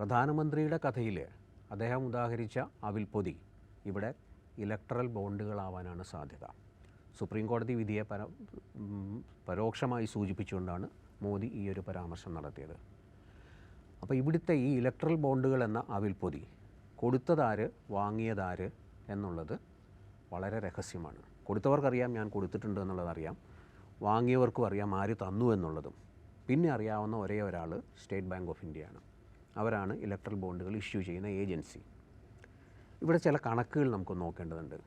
പ്രധാനമന്ത്രിയുടെ കഥയിൽ അദ്ദേഹം ഉദാഹരിച്ച അവിൽപ്പൊതി ഇവിടെ ഇലക്ട്രൽ ബോണ്ടുകളാവാനാണ് സാധ്യത. സുപ്രീം കോടതി വിധിയെ പര പരോക്ഷമായി സൂചിപ്പിച്ചുകൊണ്ടാണ് മോദി ഈ ഒരു പരാമർശം നടത്തിയത്. അപ്പോൾ ഇവിടുത്തെ ഈ ഇലക്ട്രൽ ബോണ്ടുകൾ എന്ന അവിൽപ്പൊതി കൊടുത്തതാര് വാങ്ങിയതാര് എന്നുള്ളത് വളരെ രഹസ്യമാണ്. കൊടുത്തവർക്കറിയാം ഞാൻ കൊടുത്തിട്ടുണ്ട് എന്നുള്ളതറിയാം വാങ്ങിയവർക്കും അറിയാം ആര് തന്നു എന്നുള്ളതും. പിന്നെ അറിയാവുന്ന ഒരേ ഒരാൾ സ്റ്റേറ്റ് ബാങ്ക് ഓഫ് ഇന്ത്യയാണ്. അവരാണ് ഇലക്ട്രൽ ബോണ്ടുകൾ ഇഷ്യൂ ചെയ്യുന്ന ഏജൻസി ഇവിടെ ചില കണക്കുകൾ നമുക്ക് നോക്കേണ്ടതുണ്ട്.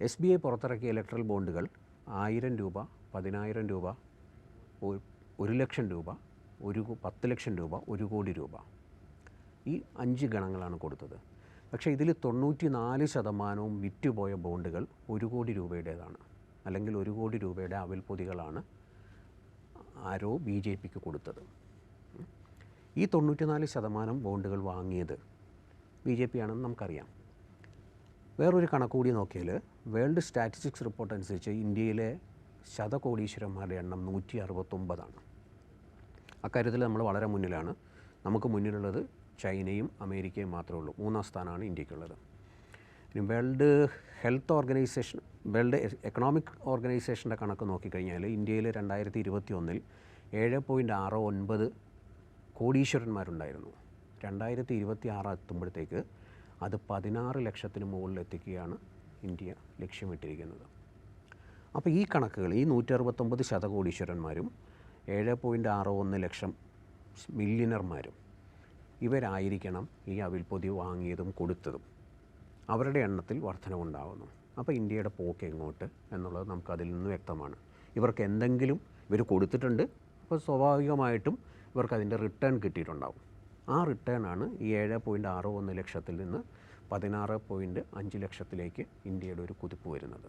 എസ് ബി ഐ പുറത്തിറക്കിയ ഇലക്ട്രൽ ബോണ്ടുകൾ ആയിരം രൂപ പതിനായിരം രൂപ ഒരു ലക്ഷം രൂപ ഒരു പത്ത് ലക്ഷം രൂപ ഒരു കോടി രൂപ. ഈ അഞ്ച് ഗണങ്ങളാണ് കൊടുത്തത്. പക്ഷേ ഇതിൽ തൊണ്ണൂറ്റി നാല് ശതമാനവും വിറ്റുപോയ ബോണ്ടുകൾ ഒരു കോടി രൂപയുടേതാണ്. അല്ലെങ്കിൽ ഒരു കോടി രൂപയുടെ അവിൽപ്പൊതികളാണ് ആരോ ബി ജെ പിക്ക് കൊടുത്തത്. ഈ തൊണ്ണൂറ്റിനാല് ശതമാനം ബോണ്ടുകൾ വാങ്ങിയത് ബി ജെ പി ആണെന്ന് നമുക്കറിയാം. വേറൊരു കണക്കുകൂടി നോക്കിയാൽ വേൾഡ് സ്റ്റാറ്റിസ്റ്റിക്സ് റിപ്പോർട്ട് അനുസരിച്ച് ഇന്ത്യയിലെ ശതകോടീശ്വരന്മാരുടെ എണ്ണം നൂറ്റി അറുപത്തൊമ്പതാണ് അക്കാര്യത്തിൽ നമ്മൾ വളരെ മുന്നിലാണ്. നമുക്ക് മുന്നിലുള്ളത് ചൈനയും അമേരിക്കയും മാത്രമേ ഉള്ളൂ. മൂന്നാം സ്ഥാനമാണ് ഇന്ത്യക്കുള്ളത്. ഇനി world health organisation world economic ഓർഗനൈസേഷന്റെ കണക്ക് നോക്കിക്കഴിഞ്ഞാൽ ഇന്ത്യയിൽ രണ്ടായിരത്തി ഇരുപത്തി ഒന്നിൽ ഏഴ് പോയിന്റ് ആറ് ഒൻപത് കോടീശ്വരന്മാരുണ്ടായിരുന്നു. രണ്ടായിരത്തി ഇരുപത്തി ആറ് എത്തുമ്പോഴത്തേക്ക് അത് പതിനാറ് ലക്ഷത്തിന് മുകളിൽ എത്തിക്കുകയാണ് ഇന്ത്യ ലക്ഷ്യമിട്ടിരിക്കുന്നത്. അപ്പോൾ ഈ കണക്കുകൾ ഈ നൂറ്റി അറുപത്തൊമ്പത് ശതകോടീശ്വരന്മാരും ഏഴ് പോയിന്റ് ആറ് ഒന്ന് ലക്ഷം മില്യനർമാരും ഇവരായിരിക്കണം ഈ അവിൽപ്പൊതി വാങ്ങിയതും കൊടുത്തതും. അവരുടെ എണ്ണത്തിൽ വർധനവുണ്ടാകുന്നു അപ്പോൾ ഇന്ത്യയുടെ പോക്ക് എങ്ങോട്ട് എന്നുള്ളത് നമുക്കതിൽ നിന്ന് വ്യക്തമാണ്. ഇവർക്ക് എന്തെങ്കിലും ഇവർ കൊടുത്തിട്ടുണ്ട്. അപ്പോൾ സ്വാഭാവികമായിട്ടും ഇവർക്ക് അതിന്റെ റിട്ടേൺ കിട്ടിയിട്ടുണ്ടാവും. ആ റിട്ടേൺ ആണ് ഈ ഏഴ് പോയിന്റ് ആറ് ഒന്ന് ലക്ഷത്തിൽ നിന്ന് പതിനാറ് പോയിന്റ് അഞ്ച് ലക്ഷത്തിലേക്ക് ഇന്ത്യയുടെ ഒരു കുതിപ്പ് വരുന്നത്.